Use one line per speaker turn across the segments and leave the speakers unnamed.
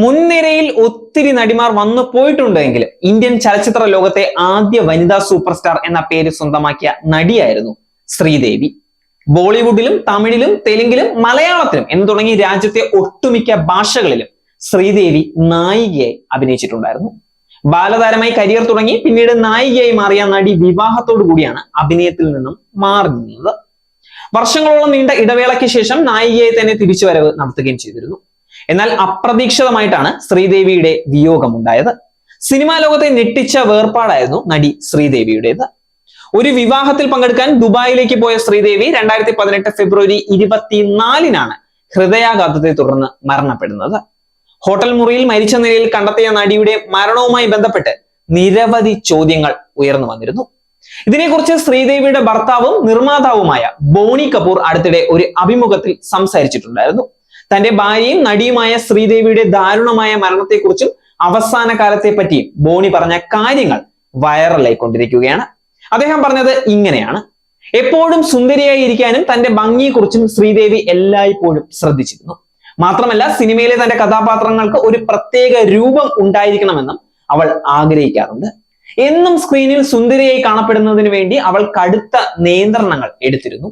മുൻനിരയിൽ ഒത്തിരി നടിമാർ വന്നു പോയിട്ടുണ്ടെങ്കിലും ഇന്ത്യൻ ചലച്ചിത്ര ലോകത്തെ ആദ്യ വനിതാ സൂപ്പർ സ്റ്റാർ എന്ന പേര് സ്വന്തമാക്കിയ നടിയായിരുന്നു ശ്രീദേവി. ബോളിവുഡിലും തമിഴിലും തെലുങ്കിലും മലയാളത്തിലും എന്ന് തുടങ്ങി രാജ്യത്തെ ഒട്ടുമിക്ക ഭാഷകളിലും ശ്രീദേവി നായികയായി അഭിനയിച്ചിട്ടുണ്ടായിരുന്നു. ബാലതാരമായി കരിയർ തുടങ്ങി പിന്നീട് നായികയായി മാറിയ നടി വിവാഹത്തോടു കൂടിയാണ് അഭിനയത്തിൽ നിന്നും മാറി നിന്നത്. വർഷങ്ങളോളം നീണ്ട ഇടവേളയ്ക്ക് ശേഷം നായികയായി തന്നെ തിരിച്ചുവരവ് നടത്തുകയും ചെയ്തിരുന്നു. എന്നാൽ അപ്രതീക്ഷിതമായിട്ടാണ് ശ്രീദേവിയുടെ വിയോഗമുണ്ടായത്. സിനിമാ ലോകത്തെ ഞെട്ടിച്ച വേർപാടായിരുന്നു നടി ശ്രീദേവിയുടേത്. ഒരു വിവാഹത്തിൽ പങ്കെടുക്കാൻ ദുബായിലേക്ക് പോയ ശ്രീദേവി രണ്ടായിരത്തി പതിനെട്ട് ഫെബ്രുവരി ഇരുപത്തിനാലിനാണ് ഹൃദയാഘാതത്തെ തുടർന്ന് മരണപ്പെടുന്നത്. ഹോട്ടൽ മുറിയിൽ മരിച്ച നിലയിൽ കണ്ടെത്തിയ നടിയുടെ മരണവുമായി ബന്ധപ്പെട്ട് നിരവധി ചോദ്യങ്ങൾ ഉയർന്നു വന്നിരുന്നു. ഇതിനെക്കുറിച്ച് ശ്രീദേവിയുടെ ഭർത്താവും നിർമ്മാതാവുമായ ബോണി കപൂർ അടുത്തിടെ ഒരു അഭിമുഖത്തിൽ സംസാരിച്ചിട്ടുണ്ടായിരുന്നു. തന്റെ ഭാര്യയും നടിയുമായ ശ്രീദേവിയുടെ ദാരുണമായ മരണത്തെക്കുറിച്ചും അവസാന കാലത്തെ പറ്റിയും ബോണി പറഞ്ഞ കാര്യങ്ങൾ വൈറലായിക്കൊണ്ടിരിക്കുകയാണ്. അദ്ദേഹം പറഞ്ഞത് ഇങ്ങനെയാണ്. എപ്പോഴും സുന്ദരിയായി ഇരിക്കാനും തന്റെ ഭംഗിയെക്കുറിച്ചും ശ്രീദേവി എല്ലായ്പ്പോഴും ശ്രദ്ധിച്ചിരുന്നു. മാത്രമല്ല സിനിമയിലെ തന്റെ കഥാപാത്രങ്ങൾക്ക് ഒരു പ്രത്യേക രൂപം ഉണ്ടായിരിക്കണമെന്നും അവൾ ആഗ്രഹിക്കാറുണ്ട്. എന്നും സ്ക്രീനിൽ സുന്ദരിയായി കാണപ്പെടുന്നതിന് വേണ്ടി അവൾ കടുത്ത നിയന്ത്രണങ്ങൾ എടുത്തിരുന്നു.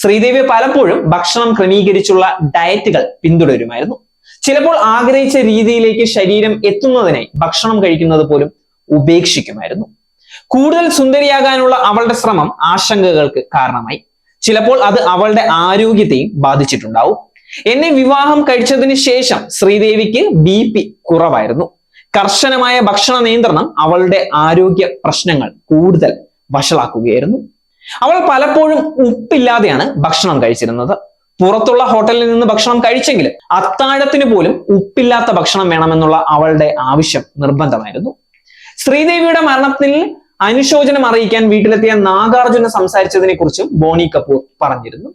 ശ്രീദേവി പലപ്പോഴും ഭക്ഷണം ക്രമീകരിച്ചുള്ള ഡയറ്റുകൾ പിന്തുടരുമായിരുന്നു. ചിലപ്പോൾ ആഗ്രഹിച്ച രീതിയിലേക്ക് ശരീരം എത്തുന്നതിനെ ഭക്ഷണം കഴിക്കുന്നത് പോലും ഉപേക്ഷിക്കുമായിരുന്നു. കൂടുതൽ സുന്ദരിയാകാനുള്ള അവളുടെ ശ്രമം ആശങ്കകൾക്ക് കാരണമായി. ചിലപ്പോൾ അത് അവളുടെ ആരോഗ്യത്തെയും ബാധിച്ചിട്ടുണ്ടാവും. എന്നെ വിവാഹം കഴിച്ചതിന് ശേഷം ശ്രീദേവിക്ക് ബി പി കുറവായിരുന്നു. കർശനമായ ഭക്ഷണ നിയന്ത്രണം അവളുടെ ആരോഗ്യ പ്രശ്നങ്ങൾ കൂടുതൽ വഷളാക്കുകയായിരുന്നു. അവൾ പലപ്പോഴും ഉപ്പില്ലാതെയാണ് ഭക്ഷണം കഴിച്ചിരുന്നത്. പുറത്തുള്ള ഹോട്ടലിൽ നിന്ന് ഭക്ഷണം കഴിച്ചെങ്കിലും അത്താഴത്തിന് പോലും ഉപ്പില്ലാത്ത ഭക്ഷണം വേണമെന്നുള്ള അവളുടെ ആവശ്യം നിർബന്ധമായിരുന്നു. ശ്രീദേവിയുടെ മരണത്തിൽ അനുശോചനം അറിയിക്കാൻ വീട്ടിലെത്തിയ നാഗാർജുന സംസാരിച്ചതിനെ കുറിച്ചും ബോണി കപൂർ പറഞ്ഞിരുന്നു.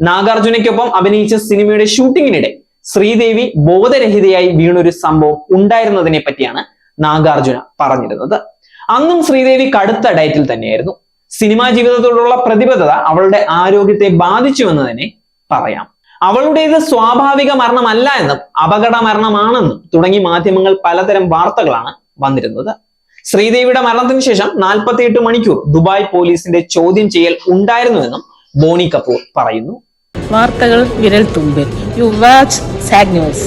നാഗാർജുനയ്ക്കൊപ്പം അഭിനയിച്ച സിനിമയുടെ ഷൂട്ടിങ്ങിനിടെ ശ്രീദേവി ബോധരഹിതയായി വീണൊരു സംഭവം ഉണ്ടായിരുന്നതിനെ പറ്റിയാണ് നാഗാർജുന പറഞ്ഞിരുന്നത്. അന്നും ശ്രീദേവി കടുത്ത ഡയറ്റിൽ തന്നെയായിരുന്നു. സിനിമാ ജീവിതത്തോടുള്ള പ്രതിബദ്ധത അവളുടെ ആരോഗ്യത്തെ ബാധിച്ചുവെന്ന് തന്നെ പറയാം. അവളുടേത് സ്വാഭാവിക മരണമല്ല എന്നും അപകട മരണമാണെന്നും തുടങ്ങി മാധ്യമങ്ങൾ പലതരം വാർത്തകളാണ് വന്നിരുന്നത്. ശ്രീദേവിയുടെ മരണത്തിന് ശേഷം നാൽപ്പത്തിയെട്ട് മണിക്കൂർ ദുബായ് പോലീസിന്റെ ചോദ്യം ചെയ്യൽ ഉണ്ടായിരുന്നുവെന്നും ബോണി കപൂർ പറയുന്നു.
വാർത്തകൾ വിരൽ തുമ്പിൽ. You watch zag news